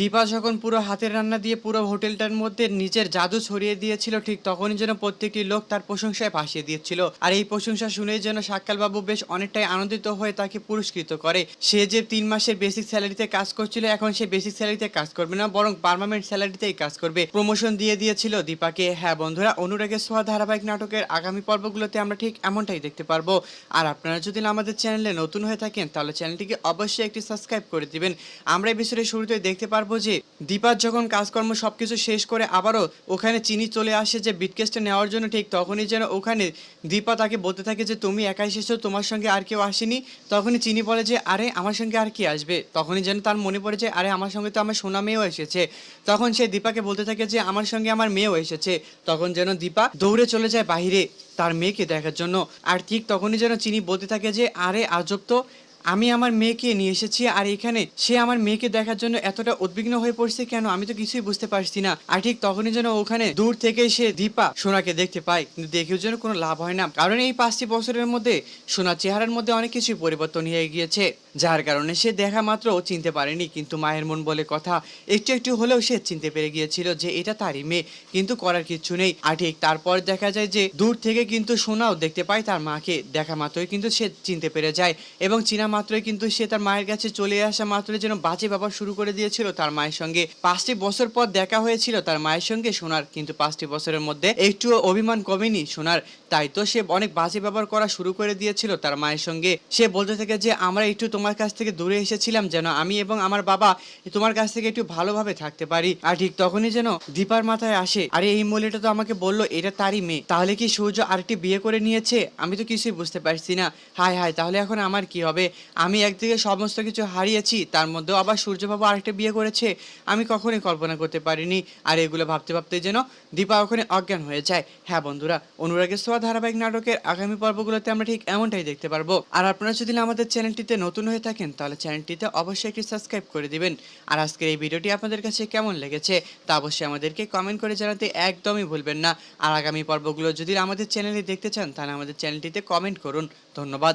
দীপা যখন পুরো হাতের রান্না দিয়ে পুরো হোটেলটার মধ্যে নিজের জাদু ছড়িয়ে দিয়েছিল, ঠিক তখনই যেন প্রত্যেকটি লোক তার প্রশংসায় ভাসিয়ে দিয়েছিল। আর এই প্রশংসা শুনেই যেন সাক্কালবাবু বেশ অনেকটাই আনন্দিত হয়ে তাকে পুরস্কৃত করে। সে যে তিন মাসের বেসিক স্যালারিতে কাজ করছিল, এখন সে বেসিক স্যালারিতে কাজ করবে না, বরং পার্মানেন্ট স্যালারিতেই কাজ করবে। প্রমোশন দিয়ে দিয়েছিল দীপাকে। হ্যাঁ বন্ধুরা, অনুরাগের সোয়া ধারাবাহিক নাটকের আগামী পর্বগুলোতে আমরা ঠিক এমনটাই দেখতে পারব। আর আপনারা যদি আমাদের চ্যানেলে নতুন হয়ে থাকেন, তাহলে চ্যানেলটিকে অবশ্যই একটি সাবস্ক্রাইব করে দিবেন। আমরা এই বিষয়ে শুরুতে দেখতে পারব। যে দীপার যখন কাজকর্ম সবকিছু শেষ করে আবারও ওখানে চিনি চলে আসে যে বিটকেসটা নেওয়ার জন্য, ঠিক তখনই যেন ওখানে দীপা তাকে বলতে থাকে যে, তুমি একাই এসেছ, তোমার সঙ্গে আর কেউ আসেনি। তখনই চিনি বলে যে, আরে, আমার সঙ্গে আর কি আসবে? তখনই যেন তার মনে পড়ে যে, আরে, আমার সঙ্গে তো আমার সোনা মেয়েও এসেছে। তখন সে দীপাকে বলতে থাকে যে, আমার সঙ্গে আমার মেয়েও এসেছে। তখন যেন দীপা দৌড়ে চলে যায় বাইরে তার মেয়েকে দেখার জন্য। আর ঠিক তখনই যেন চিনি বলতে থাকে যে, আরে, আজব তো। আমি আমার মেয়েকে নিয়ে এসেছি আর এখানে সে আমার মেয়েকে দেখার জন্য এতটা উদ্বিগ্ন হয়ে পড়ছে কেন আমি তো কিছুই বুঝতে পারছি না। আর ঠিক তখনই যেন ওখানে দূর থেকে সে দীপা সোনাকে দেখতে পায়। কিন্তু দেখেও যেন কোনো লাভ হয় না। কারণ এই পাঁচটি বছরের মধ্যে সোনার চেহারার মধ্যে অনেক কিছুই পরিবর্তন হয়ে গিয়েছে। যার কারণে সে দেখা মাত্র চিনতে পারেনি। কিন্তু মায়ের মন বলে কথা, একটু একটু হলেও সে চিনতে পেরে গিয়েছিল যে এটা তারই মেয়ে। কিন্তু করার কিছু নেই। আর ঠিক তারপর দেখা যায় যে দূর থেকে কিন্তু সোনাও দেখতে পায় তার মাকে। দেখা মাত্রই কিন্তু সে চিনতে পেরে যায় এবং চিনা মাত্রই কিন্তু সে তার মায়ের কাছে চলে আসা মাত্রই যেন বাজে ব্যবহার শুরু করে দিয়েছিল তার মায়ের সঙ্গে। পাঁচটি বছর পর দেখা হয়েছিল তার মায়ের সঙ্গে সোনার, কিন্তু পাঁচটি বছরের মধ্যে একটুও অভিমান কমেনি সোনার। তাই তো সে অনেক বাজে ব্যবহার করা শুরু করে দিয়েছিল তার মায়ের সঙ্গে। সে বলতে থাকে যে, আমরা একটু তোমার কাছ থেকে দূরে এসেছিলাম যেন আমি এবং আমার বাবা তোমার কাছ থেকে একটু ভালোভাবে থাকতে পারি। আর ঠিক তখনই যেন দীপার মাথায় আসে, আরে, এই মহিলাটা তো আমাকে বলল, এটা তারই মেয়ে। তাহলে কি সূর্য আরেকটি বিয়ে করে নিয়েছে? আমি তো কিছুই বুঝতে পারছি না। হায় হায়, তাহলে এখন আমার কি হবে? আমি একদিকে সমস্ত কিছু হারিয়েছি, তার মধ্যেও আবার সূর্যবাবু আরেকটা বিয়ে করেছে, আমি কখনোই কল্পনা করতে পারিনি। আর এগুলো ভাবতে ভাবতে যেন দীপা ওখানে অজ্ঞান হয়ে যায়। হ্যাঁ বন্ধুরা, অনুরাগের সোয়া ধারাবাহিক নাটকের আগামী পর্বগুলোতে আমরা ঠিক এমনটাই দেখতে পারব। আর আপনারা যদি আমাদের চ্যানেলটিতে নতুন হয়ে থাকেন, তাহলে চ্যানেলটিতে অবশ্যই একটি সাবস্ক্রাইব করে দিবেন। আর আজকের এই ভিডিওটি আপনাদের কাছে কেমন লেগেছে, তা অবশ্যই আমাদেরকে কমেন্ট করে জানাতে একদমই ভুলবেন না। আর আগামী পর্বগুলো যদি আমাদের চ্যানেলে দেখতে চান, তাহলে আমাদের চ্যানেলটিতে কমেন্ট করুন। ধন্যবাদ।